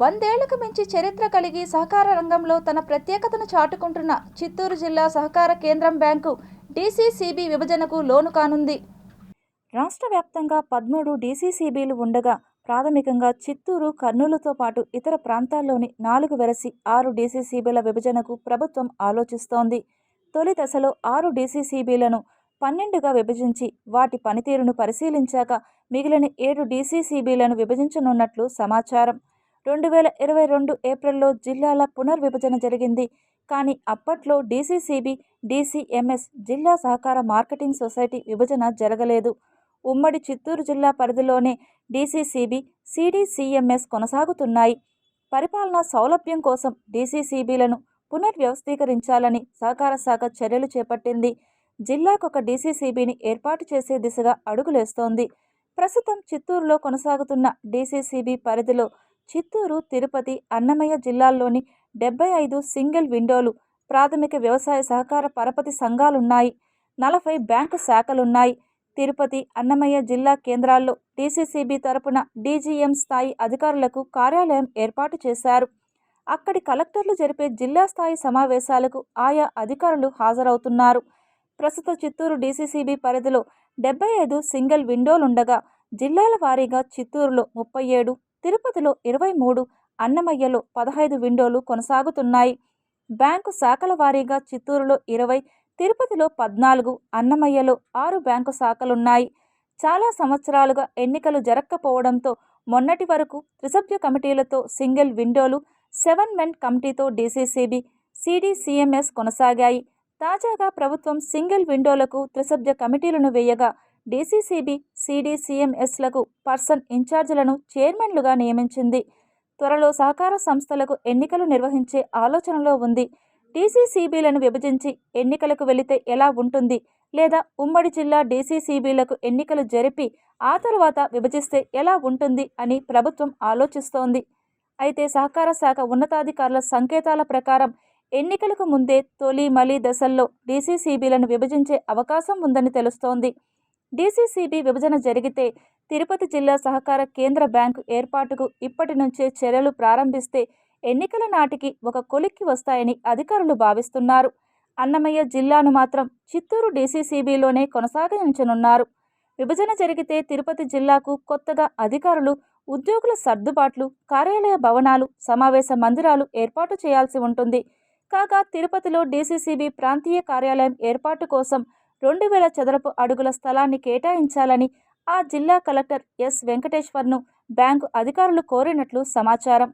వందేళ్ళకు మించి చరిత్ర కలిగి సహకార రంగంలో తన ప్రత్యేకతను చాటుకుంటున్న చిత్తూరు జిల్లా సహకార కేంద్రం బ్యాంకు డీసీసీబీ విభజనకు లోను కానుంది. రాష్ట్ర వ్యాప్తంగా పదమూడు డీసీసీబీలు ఉండగా ప్రాథమికంగా చిత్తూరు కర్నూలుతో పాటు ఇతర ప్రాంతాల్లోని నాలుగు వెరసి ఆరు డీసీసీబీల విభజనకు ప్రభుత్వం ఆలోచిస్తోంది. తొలి దశలో ఆరు డీసీసీబీలను పన్నెండుగా విభజించి వాటి పనితీరును పరిశీలించాక మిగిలిన ఏడు డీసీసీబీలను విభజించనున్నట్లు సమాచారం. రెండు వేల ఇరవై రెండు ఏప్రిల్లో జిల్లాల పునర్విభజన జరిగింది. కానీ అప్పట్లో డీసీసీబీ డీసీఎంఎస్ జిల్లా సహకార మార్కెటింగ్ సొసైటీ విభజన జరగలేదు. ఉమ్మడి చిత్తూరు జిల్లా పరిధిలోనే డీసీసీబీ సిడిసిఎంఎస్ కొనసాగుతున్నాయి. పరిపాలనా సౌలభ్యం కోసం డీసీసీబీలను పునర్వ్యవస్థీకరించాలని సహకార శాఖ చర్యలు చేపట్టింది. జిల్లాకొక డీసీసీబీని ఏర్పాటు చేసే దిశగా అడుగులేస్తోంది. ప్రస్తుతం చిత్తూరులో కొనసాగుతున్న డీసీసీబీ పరిధిలో చిత్తూరు తిరుపతి అన్నమయ్య జిల్లాల్లోని డెబ్బై ఐదు సింగిల్ విండోలు ప్రాథమిక వ్యవసాయ సహకార పరపతి సంఘాలున్నాయి. నలభై బ్యాంకు శాఖలున్నాయి. తిరుపతి అన్నమయ్య జిల్లా కేంద్రాల్లో డీసీసీబీ తరపున డీజీఎం స్థాయి అధికారులకు కార్యాలయం ఏర్పాటు చేశారు. అక్కడి కలెక్టర్లు జరిపే జిల్లా స్థాయి సమావేశాలకు ఆయా అధికారులు హాజరవుతున్నారు. ప్రస్తుత చిత్తూరు డీసీసీబీ పరిధిలో డెబ్బై ఐదు సింగిల్ విండోలుండగా జిల్లాల వారీగా చిత్తూరులో ముప్పై ఏడు తిరుపతిలో ఇరవై మూడు అన్నమయ్యలో పదహైదు విండోలు కొనసాగుతున్నాయి. బ్యాంకు శాఖల వారీగా చిత్తూరులో ఇరవై తిరుపతిలో పద్నాలుగు అన్నమయ్యలో ఆరు బ్యాంకు శాఖలున్నాయి. చాలా సంవత్సరాలుగా ఎన్నికలు జరగకపోవడంతో మొన్నటి వరకు త్రిసభ్య కమిటీలతో సింగిల్ విండోలు సెవెన్ మెన్ కమిటీతో డీసీసీబీ సిడిసిఎంఎస్ కొనసాగాయి. తాజాగా ప్రభుత్వం సింగిల్ విండోలకు త్రిసభ్య కమిటీలను వేయగా డీసీసీబీ సిడిసిఎంఎస్లకు పర్సన్ ఇన్ఛార్జీలను చైర్మన్లుగా నియమించింది. త్వరలో సహకార సంస్థలకు ఎన్నికలు నిర్వహించే ఆలోచనలో ఉంది. డీసీసీబీలను విభజించి ఎన్నికలకు వెళితే ఎలా ఉంటుంది? లేదా ఉమ్మడి జిల్లా డీసీసీబీలకు ఎన్నికలు జరిపి ఆ తర్వాత విభజిస్తే ఎలా ఉంటుంది అని ప్రభుత్వం ఆలోచిస్తోంది. అయితే సహకార శాఖ ఉన్నతాధికారుల సంకేతాల ప్రకారం ఎన్నికలకు ముందే తొలి మలి దశల్లో డీసీసీబీలను విభజించే అవకాశం ఉందని తెలుస్తోంది. డీసీసీబీ విభజన జరిగితే తిరుపతి జిల్లా సహకార కేంద్ర బ్యాంకు ఏర్పాటుకు ఇప్పటి నుంచే చర్యలు ప్రారంభిస్తే ఎన్నికల నాటికి ఒక కొలిక్కి వస్తాయని అధికారులు భావిస్తున్నారు. అన్నమయ్య జిల్లాను మాత్రం చిత్తూరు డీసీసీబీలోనే కొనసాగించనున్నారు. విభజన జరిగితే తిరుపతి జిల్లాకు కొత్తగా అధికారులు ఉద్యోగుల సర్దుబాట్లు కార్యాలయ భవనాలు సమావేశ మందిరాలు ఏర్పాటు చేయాల్సి ఉంటుంది. కాగా తిరుపతిలో డీసీసీబీ ప్రాంతీయ కార్యాలయం ఏర్పాటు కోసం రెండు వేల చదరపు అడుగుల స్థలాన్ని కేటాయించాలని ఆ జిల్లా కలెక్టర్ ఎస్ వెంకటేశ్వర్ను బ్యాంకు అధికారులు కోరినట్లు సమాచారం.